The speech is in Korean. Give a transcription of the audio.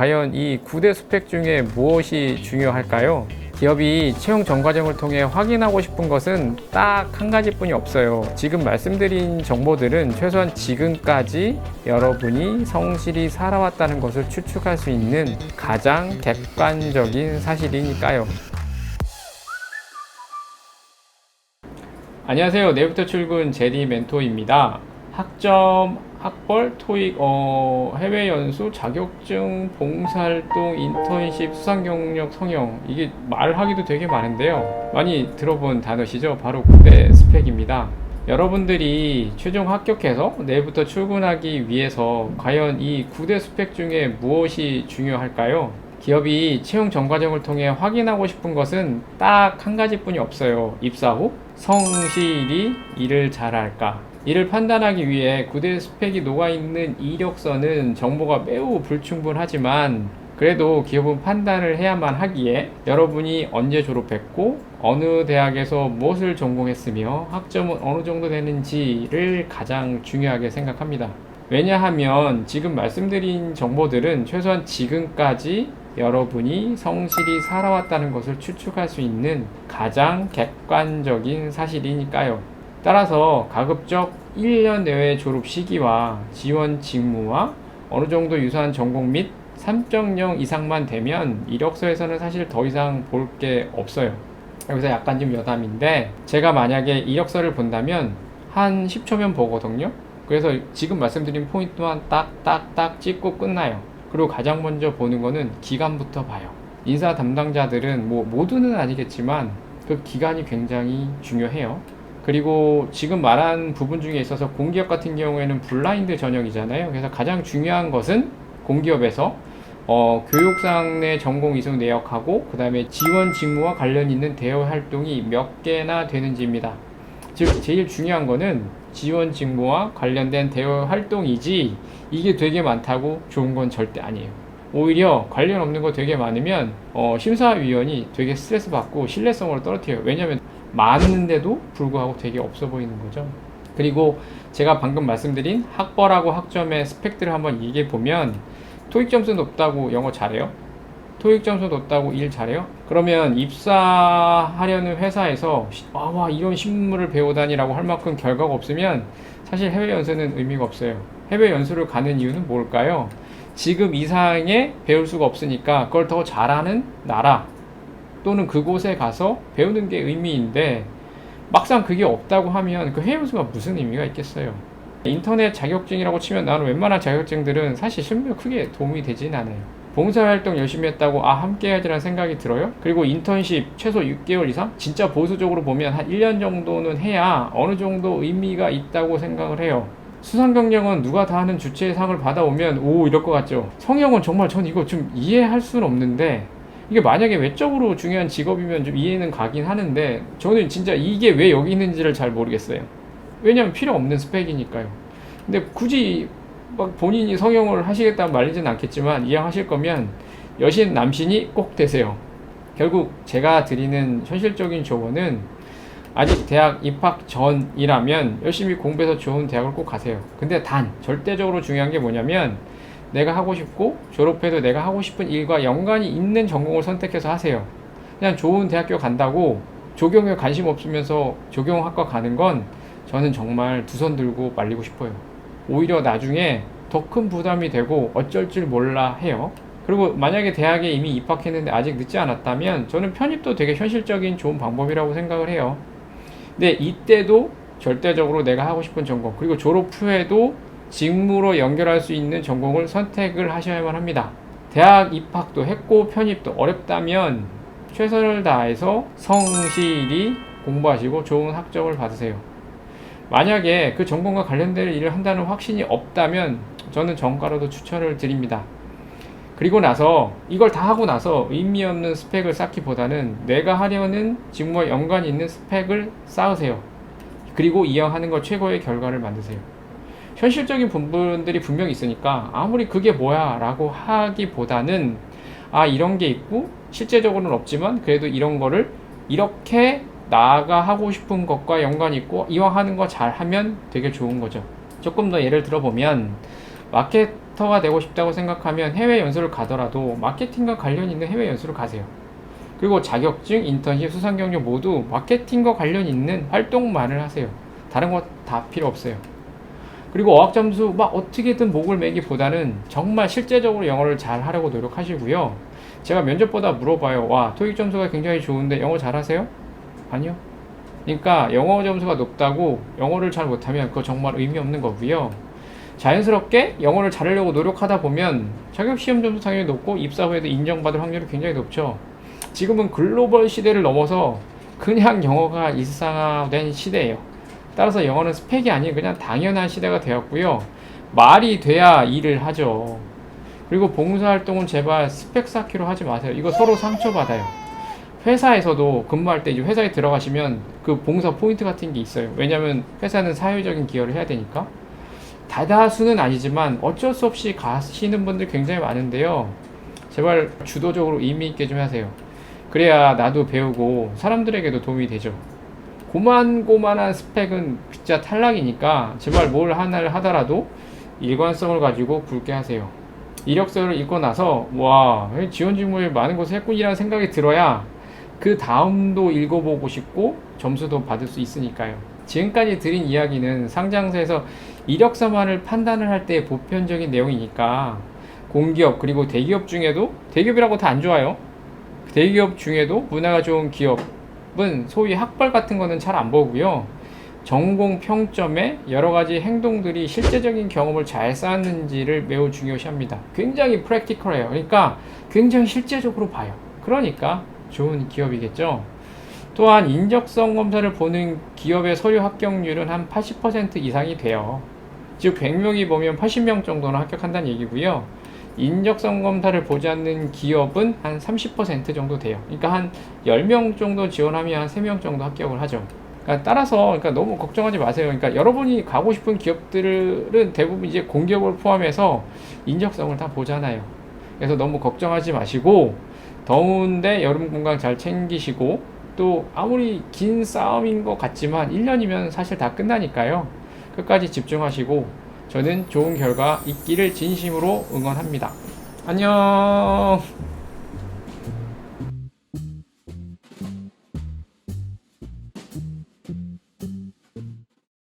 과연 이 9대 스펙 중에 무엇이 중요할까요? 기업이 채용 전 과정을 통해 확인하고 싶은 것은 딱 한 가지뿐이 없어요. 지금 말씀드린 정보들은 최소한 지금까지 여러분이 성실히 살아왔다는 것을 추측할 수 있는 가장 객관적인 사실이니까요. 안녕하세요. 내일부터 출근 제리 멘토입니다. 학점, 학벌, 토익, 어, 해외 연수, 자격증, 봉사활동, 인턴십, 수상 경력, 성형 이게 말하기도 되게 많은데요. 많이 들어본 단어시죠? 바로 9대 스펙입니다. 여러분들이 최종 합격해서 내일부터 출근하기 위해서 과연 이 9대 스펙 중에 무엇이 중요할까요? 기업이 채용 전 과정을 통해 확인하고 싶은 것은 딱 한 가지뿐이 없어요. 입사 후 성실히 일을 잘할까? 이를 판단하기 위해 9대 스펙이 녹아있는 이력서는 정보가 매우 불충분하지만 그래도 기업은 판단을 해야만 하기에 여러분이 언제 졸업했고 어느 대학에서 무엇을 전공했으며 학점은 어느 정도 되는지를 가장 중요하게 생각합니다. 왜냐하면 지금 말씀드린 정보들은 최소한 지금까지 여러분이 성실히 살아왔다는 것을 추측할 수 있는 가장 객관적인 사실이니까요. 따라서 가급적 1년 내외 졸업 시기와 지원 직무와 어느 정도 유사한 전공 및 3.0 이상만 되면 이력서에서는 사실 더 이상 볼 게 없어요. 여기서 약간 좀 여담인데 제가 만약에 이력서를 본다면 한 10초면 보거든요. 그래서 지금 말씀드린 포인트만 딱딱딱 찍고 끝나요. 그리고 가장 먼저 보는 거는 기간부터 봐요. 인사 담당자들은 뭐 모두는 아니겠지만 그 기간이 굉장히 중요해요. 그리고 지금 말한 부분 중에 있어서 공기업 같은 경우에는 블라인드 전형이잖아요. 그래서 가장 중요한 것은 공기업에서 어, 교육상 내 전공 이수 내역하고 그 다음에 지원 직무와 관련 있는 대외 활동이 몇 개나 되는지입니다. 즉 제일 중요한 거는 지원 직무와 관련된 대외 활동이지 이게 되게 많다고 좋은 건 절대 아니에요. 오히려 관련 없는 거 되게 많으면 어, 심사위원이 되게 스트레스 받고 신뢰성을 떨어뜨려요. 왜냐하면 많은데도 불구하고 되게 없어 보이는 거죠. 그리고 제가 방금 말씀드린 학벌하고 학점의 스펙들을 한번 얘기해 보면 토익 점수 높다고 영어 잘해요? 토익 점수 높다고 일 잘해요? 그러면 입사하려는 회사에서 아, 와 이런 신문을 배우다니라고 할 만큼 결과가 없으면 사실 해외 연수는 의미가 없어요. 해외 연수를 가는 이유는 뭘까요? 지금 이상의 배울 수가 없으니까 그걸 더 잘하는 나라 또는 그곳에 가서 배우는 게 의미인데 막상 그게 없다고 하면 그 해외 연수가 무슨 의미가 있겠어요? 인터넷 자격증이라고 치면 나는 웬만한 자격증들은 사실 실무에 크게 도움이 되진 않아요. 봉사활동 열심히 했다고 아 함께 해야지라는 생각이 들어요. 그리고 인턴십 최소 6개월 이상 진짜 보수적으로 보면 한 1년 정도는 해야 어느 정도 의미가 있다고 생각을 해요. 수상 경력은 누가 다 하는 주체의 상을 받아오면 오 이럴 것 같죠. 성형은 정말 전 이거 좀 이해할 수는 없는데 이게 만약에 외적으로 중요한 직업이면 좀 이해는 가긴 하는데 저는 진짜 이게 왜 여기 있는지를 잘 모르겠어요. 왜냐면 필요 없는 스펙이니까요. 근데 굳이 막 본인이 성형을 하시겠다는 말이진 않겠지만 이왕 하실 거면 여신 남신이 꼭 되세요. 결국 제가 드리는 현실적인 조언은 아직 대학 입학 전이라면 열심히 공부해서 좋은 대학을 꼭 가세요. 근데 단 절대적으로 중요한 게 뭐냐면 내가 하고 싶고 졸업해도 내가 하고 싶은 일과 연관이 있는 전공을 선택해서 하세요. 그냥 좋은 대학교 간다고 조경에 관심 없으면서 조경학과 가는 건 저는 정말 두 손 들고 말리고 싶어요. 오히려 나중에 더 큰 부담이 되고 어쩔 줄 몰라 해요. 그리고 만약에 대학에 이미 입학했는데 아직 늦지 않았다면 저는 편입도 되게 현실적인 좋은 방법이라고 생각을 해요. 근데 이때도 절대적으로 내가 하고 싶은 전공 그리고 졸업 후에도 직무로 연결할 수 있는 전공을 선택을 하셔야만 합니다. 대학 입학도 했고 편입도 어렵다면 최선을 다해서 성실히 공부하시고 좋은 학점을 받으세요. 만약에 그 전공과 관련된 일을 한다는 확신이 없다면 저는 정가로도 추천을 드립니다. 그리고 나서 이걸 다 하고 나서 의미 없는 스펙을 쌓기보다는 내가 하려는 직무와 연관이 있는 스펙을 쌓으세요. 그리고 이왕 하는 것 최고의 결과를 만드세요. 현실적인 부분들이 분명히 있으니까 아무리 그게 뭐야 라고 하기보다는 아 이런 게 있고 실제적으로는 없지만 그래도 이런 거를 이렇게 나가 하고 싶은 것과 연관이 있고 이왕 하는 거 잘 하면 되게 좋은 거죠. 조금 더 예를 들어보면 마케터 마케터가 되고 싶다고 생각하면 해외 연수를 가더라도 마케팅과 관련 있는 해외 연수를 가세요. 그리고 자격증, 인턴십, 수상 경력 모두 마케팅과 관련 있는 활동만을 하세요. 다른 거 다 필요 없어요. 그리고 어학 점수 막 어떻게든 목을 매기보다는 정말 실제적으로 영어를 잘 하려고 노력하시고요. 제가 면접보다 물어봐요. 와, 토익 점수가 굉장히 좋은데 영어 잘하세요? 아니요. 그러니까 영어 점수가 높다고 영어를 잘 못하면 그거 정말 의미 없는 거고요. 자연스럽게 영어를 잘하려고 노력하다 보면 자격 시험 점수 당연히 높고 입사 후에도 인정받을 확률이 굉장히 높죠. 지금은 글로벌 시대를 넘어서 그냥 영어가 일상화된 시대예요. 따라서 영어는 스펙이 아닌 그냥 당연한 시대가 되었고요. 말이 돼야 일을 하죠. 그리고 봉사활동은 제발 스펙 쌓기로 하지 마세요. 이거 서로 상처받아요. 회사에서도 근무할 때 이제 회사에 들어가시면 그 봉사 포인트 같은 게 있어요. 왜냐면 회사는 사회적인 기여를 해야 되니까. 다다수는 아니지만 어쩔 수 없이 가시는 분들 굉장히 많은데요. 제발 주도적으로 의미 있게 좀 하세요. 그래야 나도 배우고 사람들에게도 도움이 되죠. 고만고만한 스펙은 진짜 탈락이니까 제발 뭘 하나를 하더라도 일관성을 가지고 굵게 하세요. 이력서를 읽고 나서 와 지원 직무에 많은 것을 했군이라는 생각이 들어야 그 다음도 읽어보고 싶고 점수도 받을 수 있으니까요. 지금까지 드린 이야기는 상장사에서 이력서만을 판단을 할 때 보편적인 내용이니까 공기업 그리고 대기업 중에도 대기업이라고 다 안 좋아요. 대기업 중에도 문화가 좋은 기업 은 소위 학벌 같은 거는 잘 안 보고요. 전공 평점에 여러 가지 행동들이 실제적인 경험을 잘 쌓았는지를 매우 중요시합니다. 굉장히 프랙티컬해요. 그러니까 굉장히 실제적으로 봐요. 그러니까 좋은 기업이겠죠. 또한 인적성 검사를 보는 기업의 서류 합격률은 한 80% 이상이 돼요. 즉 100명이 보면 80명 정도는 합격한다는 얘기고요. 인적성 검사를 보지 않는 기업은 한 30% 정도 돼요. 그러니까 한 10명 정도 지원하면 한 3명 정도 합격을 하죠. 그러니까 따라서 그러니까 너무 걱정하지 마세요. 그러니까 여러분이 가고 싶은 기업들은 대부분 이제 공기업을 포함해서 인적성을 다 보잖아요. 그래서 너무 걱정하지 마시고 더운데 여름 건강 잘 챙기시고 또 아무리 긴 싸움인 것 같지만 1년이면 사실 다 끝나니까요. 끝까지 집중하시고 저는 좋은 결과 있기를 진심으로 응원합니다. 안녕.